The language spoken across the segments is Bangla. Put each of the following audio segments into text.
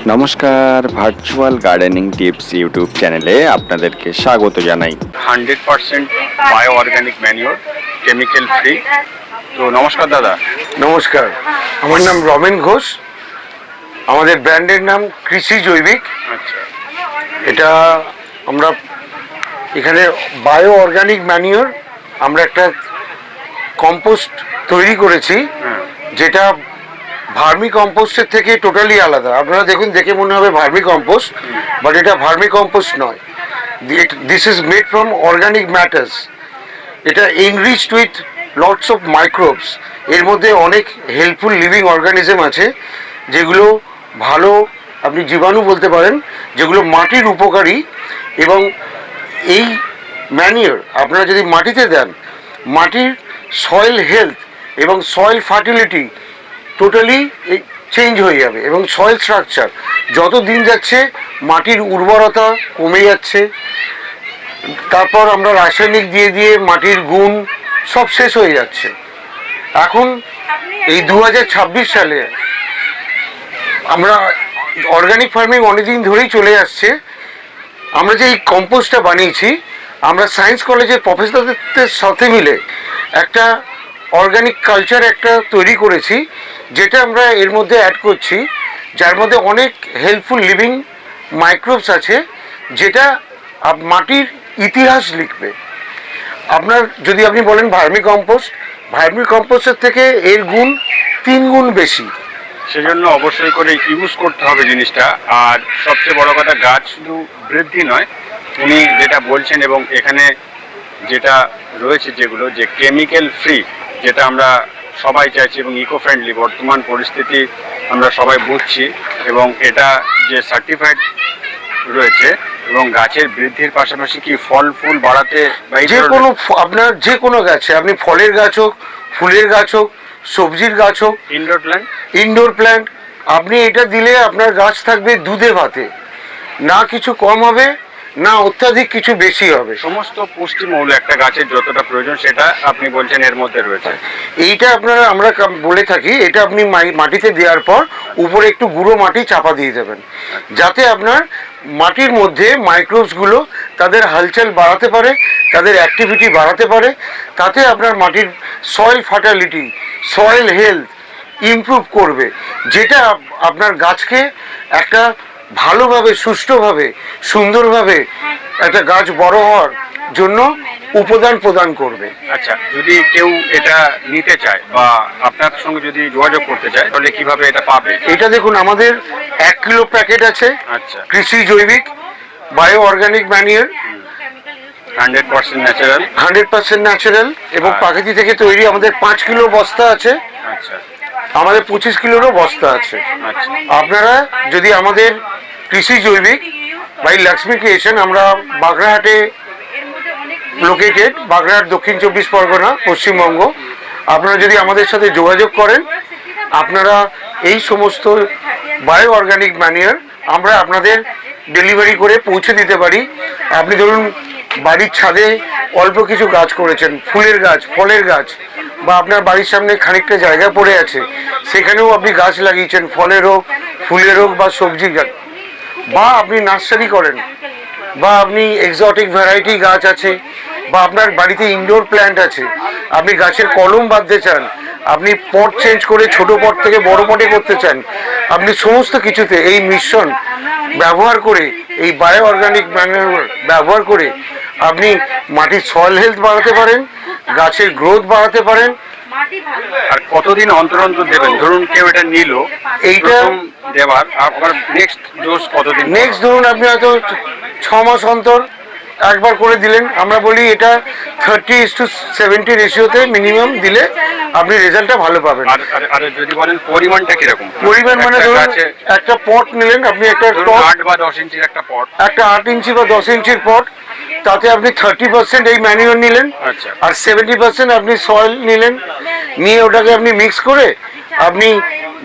নমস্কার ভার্চুয়াল গার্ডেনিং টিপস ইউটিউব চ্যানেলে আপনাদেরকে স্বাগত জানাই। Hundred percent bio organic manure chemical free তো নমস্কার দাদা। নমস্কার। আমার নাম রমেন ঘোষ। আমাদের ব্র্যান্ডের নাম কৃষি জৈবিক। আচ্ছা। এটা আমরা এখানে বায়ো অর্গানিক ম্যানিওর আমরা একটা কম্পোস্ট তৈরি করেছি হ্যাঁ। যেটা ভার্মি কম্পোস্টের থেকে টোটালি আলাদা। আপনারা দেখুন, দেখে মনে হবে ভার্মি কম্পোস্ট বাট এটা ভার্মি কম্পোস্ট নয়। This is made from organic matters এটা enriched with lots of microbes এর মধ্যে অনেক হেল্পফুল লিভিং অর্গানিজম আছে, যেগুলো ভালো, আপনি জীবাণু বলতে পারেন, যেগুলো মাটির উপকারী এবং এই ম্যানিওর আপনারা যদি মাটিতে দেন, মাটির সয়েল হেলথ এবং সয়েল ফার্টিলিটি টোটালি চেঞ্জ হয়ে যাবে এবং সয়েল স্ট্রাকচার যত দিন যাচ্ছে, মাটির উর্বরতা কমে যাচ্ছে। তারপর আমরা রাসায়নিক দিয়ে দিয়ে মাটির গুণ সব শেষ হয়ে যাচ্ছে। এখন এই দু হাজার ছাব্বিশ সালে আমরা অর্গানিক ফার্মিং অনেকদিন ধরেই চলে আসছে। আমরা যে এই কম্পোস্টটা বানিয়েছি, আমরা সায়েন্স কলেজের প্রফেসরদের সাথে মিলে একটা অর্গানিক কালচার একটা তৈরি করেছি। যেটা আমরা এর মধ্যে অ্যাড করছি, যার মধ্যে অনেক হেল্পফুল লিভিং মাইক্রোবস আছে, যেটা মাটির ইতিহাস লিখবে। আপনার, যদি আপনি বলেন ভার্মি কম্পোস্ট, ভার্মি কম্পোস্টের থেকে এর গুণ তিন গুণ বেশি। সেজন্য অবশ্যই করে ইউজ করতে হবে জিনিসটা। আর সবচেয়ে বড় কথা, গাছ শুধু বৃদ্ধি নয়, উনি যেটা বলছেন এবং এখানে যেটা রয়েছে যেগুলো, যে কেমিক্যাল ফ্রি যেটা আমরা সবাই চাইছি এবং ইকো ফ্রেন্ডলি বর্তমান পরিস্থিতি আমরা সবাই বুঝছি এবং এটা যে সার্টিফাইড রয়েছে এবং গাছের বৃদ্ধির পাশাপাশি কি ফল ফুল বাড়াতে যে কোনো আপনার যে কোনো গাছে আপনি ফলের গাছ হোক ফুলের গাছ হোক সবজির গাছ হোক ইনডোর প্ল্যান্ট ইনডোর প্ল্যান্ট আপনি এটা দিলে আপনার গাছ থাকবে দুধে ভাতে। না কিছু কম হবে না অত্যাধিক কিছু বেশি হবে। সমস্ত পুষ্টি মৌল একটা গাছের যতটা প্রয়োজন সেটা আপনি বলছেন এর মধ্যে রয়েছে। এইটা আপনারা আমরা বলে থাকি এটা আপনি মাটিতে দেওয়ার পর উপরে একটু গুঁড়ো মাটি চাপা দিয়ে দেবেন। যাতে আপনার মাটির মধ্যে মাইক্রোবসগুলো তাদের হালচাল বাড়াতে পারে তাদের অ্যাক্টিভিটি বাড়াতে পারে তাতে আপনার মাটির soil fertility soil health improve করবে। যেটা আপনার গাছকে একটা ভালোভাবে সুষ্ঠুভাবে সুন্দরভাবে একটা গাছ বড় হওয়ার জন্য উপাদান প্রদান করবে। আচ্ছা যদি কেউ এটা নিতে চায় বা আপনার সঙ্গে যদি যোগাযোগ করতে চায় তাহলে কীভাবে এটা পাবে? এটা দেখুন আমাদের এক কিলো প্যাকেট আছে আচ্ছা। কৃষি জৈবিক bio organic manure hundred percent natural. Hundred percent natural এবং প্রাকৃতি থেকে তৈরি আমাদের পাঁচ কিলো বস্তা আছে। আচ্ছা। আমাদের পঁচিশ কিলোরও বস্তা আছে। আচ্ছা। আপনারা যদি আমাদের কৃষি জৈবিক। বাই লক্ষ্মী ক্রিয়েশন, আমরা বাগড়াহাটে লোকেটেড বাগড়াহাট দক্ষিণ চব্বিশ পরগনা, পশ্চিমবঙ্গ। আপনারা যদি আমাদের সাথে যোগাযোগ করেন, আপনারা এই সমস্ত বায়ো অর্গানিক ম্যানিয়ার আমরা আপনাদের ডেলিভারি করে পৌঁছে দিতে পারি। আপনি ধরুন, বাড়ির ছাদে অল্প কিছু গাছ করেছেন, ফুলের গাছ, ফলের গাছ, বা আপনার বাড়ির সামনে খানিকটা জায়গা পড়ে আছে, সেখানেও আপনি গাছ লাগিয়েছেন, ফলের হোক, ফুলের হোক, বা সবজি গাছ। বা আপনি নার্সারি করেন, বা আপনি এক্সটিক ভ্যারাইটি গাছ আছে, বা আপনার বাড়িতে ইনডোর প্ল্যান্ট আছে, আপনি গাছের কলম বাঁধতে চান, আপনি পট চেঞ্জ করে ছোট পট থেকে বড় পটে করতে চান, আপনি সমস্ত কিছুতে এই মিশ্রণ ব্যবহার করে, এই বায়ো অর্গানিক ব্যবহার করে, আপনি মাটির সয়েল হেলথ বাড়াতে পারেন, গাছের গ্রোথ বাড়াতে পারেন আর কতদিন অন্তর অন্তর দেবেন? ধরুন কেউ এটা নিল এইটা- দেওয়ার আবার নেক্সট ডোজ কতদিন? নেক্সট ধরুন আপনি হয়তো ছ মাস অন্তর একবার করে দিলেন। আমরা বলি এটা থার্টি ইস টু সেভেন্টি রেশিওতে মিনিমাম দিলে আপনি রেজাল্টটা ভালো পাবেন। আর যদি বলেন পরিমাণটা কীরকম? পরিমাণ মানে ধরুন একটা পট নিলেন আপনি একটা আট বা দশ ইঞ্চির একটা পট একটা আট ইঞ্চি বা দশ ইঞ্চির পট তাতে আপনি থার্টি পার্সেন্ট এই ম্যানিওর নিলেন আচ্ছা। আর সেভেন্টি পার্সেন্ট আপনি সয়েল নিলেন। নিয়ে ওটাকে আপনি মিক্স করে আপনি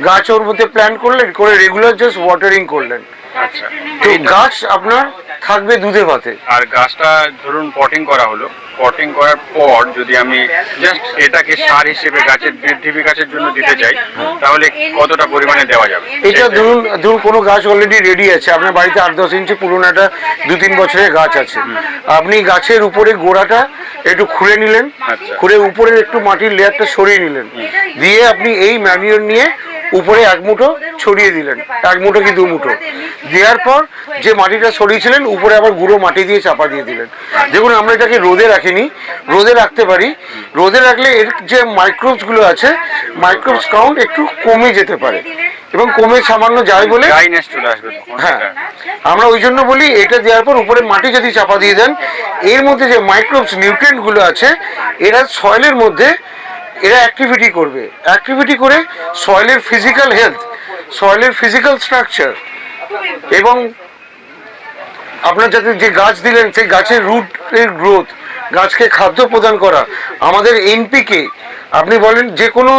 গাছ ওর মধ্যে প্ল্যান করলেন করে রেগুলার জাস্ট ওয়াটারিং করলেন। আচ্ছা। তো গাছ আপনার থাকবে দুধে ভাতে। আর গাছটা ধরুন পটিং করা হলো। পটিং করার পর যদি আমি জাস্ট এটাকে সার হিসেবে গাছের বৃদ্ধি বিকাশের জন্য দিতে চাই তাহলে কতটা পরিমাণে দেওয়া যাবে? এটা ধরুন ধরুন কোনো গাছ অলরেডি রেডি আছে। আপনার বাড়িতে আট দশ ইঞ্চি পুরনো একটা দু তিন বছরের গাছ আছে। আপনি গাছের উপরে গোড়াটা একটু খুলে নিলেন আচ্ছা। খুলে উপরের একটু মাটির লেয়ারটা সরিয়ে নিলেন। দিয়ে আপনি এই ম্যানিওর নিয়ে উপরে এক মুঠো ছড়িয়ে দিলেন। এক মুঠো কি দু মুঠো? দেওয়ার পর যে মাটিটা সরিয়েছিলেন উপরে আবার গুঁড়ো মাটি দিয়ে চাপা দিয়ে দিলেন। দেখুন আমরা এটাকে রোদে রাখিনি রোদে রাখতে পারি। রোদে রাখলে এর যে মাইক্রোবসগুলো আছে মাইক্রোবস কাউন্ট একটু কমে যেতে পারে। এবং কমে সামান্য যায় বলে হ্যাঁ। আমরা ওই জন্য বলি এটা দেওয়ার পর উপরে মাটি যদি চাপা দিয়ে দেন এর মধ্যে যে মাইক্রোবস নিউট্রিয়েন্টগুলো আছে এরা সয়েলের মধ্যে এরা অ্যাক্টিভিটি করবে। অ্যাক্টিভিটি করে সয়েলের ফিজিক্যাল হেলথ সয়েলের ফিজিক্যাল স্ট্রাকচার এবং আপনার যাতে যে গাছ দিলেন, সেই গাছের রুটের গ্রোথ গাছকে খাদ্য প্রদান করা। আমাদের এনপিকে আপনি বলেন যে কোনো,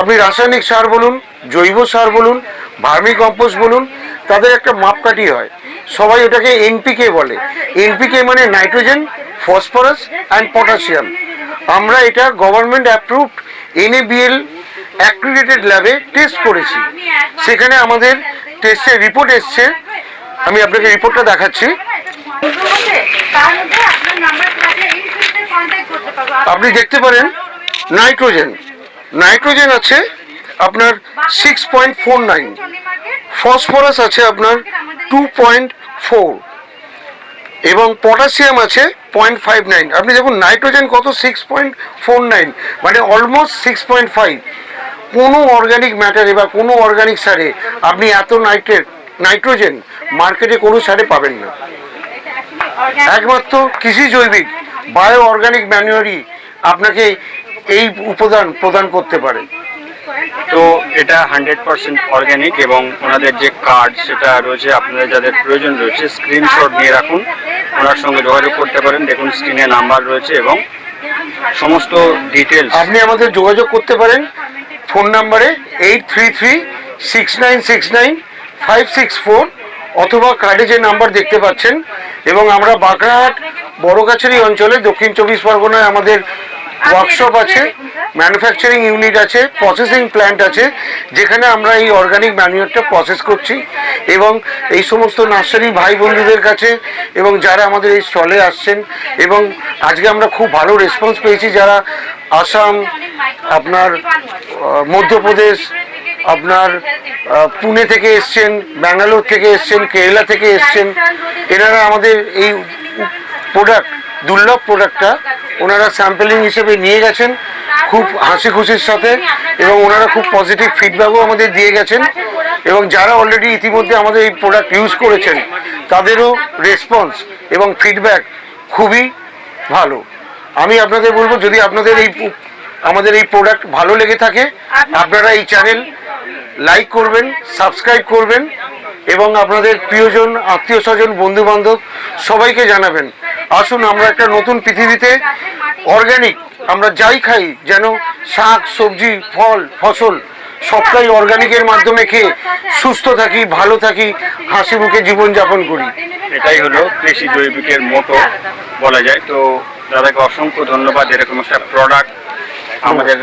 আপনি রাসায়নিক সার বলুন, জৈব সার বলুন ভার্মি কম্পোস্ট বলুন, তাদের একটা মাপকাঠি হয়। সবাই ওটাকে এনপিকে বলে। এনপিকে মানে নাইট্রোজেন ফসফরাস অ্যান্ড পটাশিয়াম আমরা এটা গভর্নমেন্ট অ্যাপ্রুভড এনএবিএল অ্যাক্রিডিটেড ল্যাবে টেস্ট করেছি। সেখানে আমাদের টেস্টের রিপোর্ট এসছে। আমি আপনাকে রিপোর্টটা দেখাচ্ছি। আপনি দেখতে পারেন নাইট্রোজেন। নাইট্রোজেন আছে আপনার six point four nine phosphorus আছে আপনার টু পয়েন্ট ফোর এবং পটাশিয়াম আছে পয়েন্ট ফাইভ নাইন আপনি দেখুন নাইট্রোজেন কত? সিক্স পয়েন্ট ফোর নাইন মানে অলমোস্ট সিক্স পয়েন্ট ফাইভ কোনো অর্গানিক ম্যাটারে বা কোনো অর্গানিক সারে আপনি এত নাইট্রেট নাইট্রোজেন মার্কেটে কোনো সারে পাবেন না। একমাত্র কৃষি জৈবিক বায়ো অর্গানিক ম্যানুয়ারি আপনাকে এই উপাদান প্রদান করতে পারে। তো এটা হান্ড্রেড পার্সেন্ট অর্গ্যানিক এবং ওনাদের যে কার্ড সেটা রয়েছে, আপনাদের যাদের প্রয়োজন রয়েছে স্ক্রিনশট নিয়ে রাখুন। ওনার সঙ্গে যোগাযোগ করতে পারেন। দেখুন স্ক্রিনে নাম্বার রয়েছে এবং সমস্ত ডিটেলস আপনি আমাদের যোগাযোগ করতে পারেন। ফোন নাম্বারে eight three three six nine six nine five six four অথবা কার্ডে যে নাম্বার দেখতে পাচ্ছেন। এবং আমরা বাঁকড়াহাট বড়গাছারি অঞ্চলে দক্ষিণ চব্বিশ পরগনায় আমাদের ওয়ার্কশপ আছে। ম্যানুফ্যাকচারিং ইউনিট আছে প্রসেসিং প্ল্যান্ট আছে, যেখানে আমরা এই অর্গানিক ম্যানুয়ারটা প্রসেস করছি এবং এই সমস্ত নার্সারি ভাই বন্ধুদের কাছে এবং যারা আমাদের এই স্টলে আসছেন এবং আজকে আমরা খুব ভালো রেসপন্স পেয়েছি যারা আসাম, আপনার মধ্যপ্রদেশ, আপনার পুনে থেকে এসছেন, ব্যাঙ্গালোর থেকে এসছেন, কেরালা থেকে এসছেন, এনারা আমাদের এই প্রোডাক্ট দুর্লভ প্রোডাক্টটা ওনারা স্যাম্পলিং হিসেবে নিয়ে গেছেন। খুব হাসি খুশির সাথে এবং ওনারা খুব পজিটিভ ফিডব্যাকও আমাদের দিয়ে গেছেন। এবং যারা অলরেডি ইতিমধ্যে আমাদের এই প্রোডাক্ট ইউজ করেছেন, তাদেরও রেসপন্স এবং ফিডব্যাক খুবই ভালো। আমি আপনাদের বলব, যদি আপনাদের এই আমাদের এই প্রোডাক্ট ভালো লেগে থাকে, আপনারা এই চ্যানেল লাইক করবেন সাবস্ক্রাইব করবেন এবং আপনাদের প্রিয়জন আত্মীয় স্বজন বন্ধু বান্ধব সবাইকে জানাবেন। আসুন, আমরা একটা নতুন পৃথিবীতে অর্গানিক আমরা যাই খাই, যেন শাক, সবজি, ফল, ফসল সবটাই অর্গানিকের মাধ্যমে খেয়ে সুস্থ থাকি, ভালো থাকি, হাসি মুখে জীবনযাপন করি। এটাই হলো কৃষি জৈবিকের মতো বলা যায়। তো দাদাকে অসংখ্য ধন্যবাদ। এরকম একটা প্রোডাক্ট আমাদের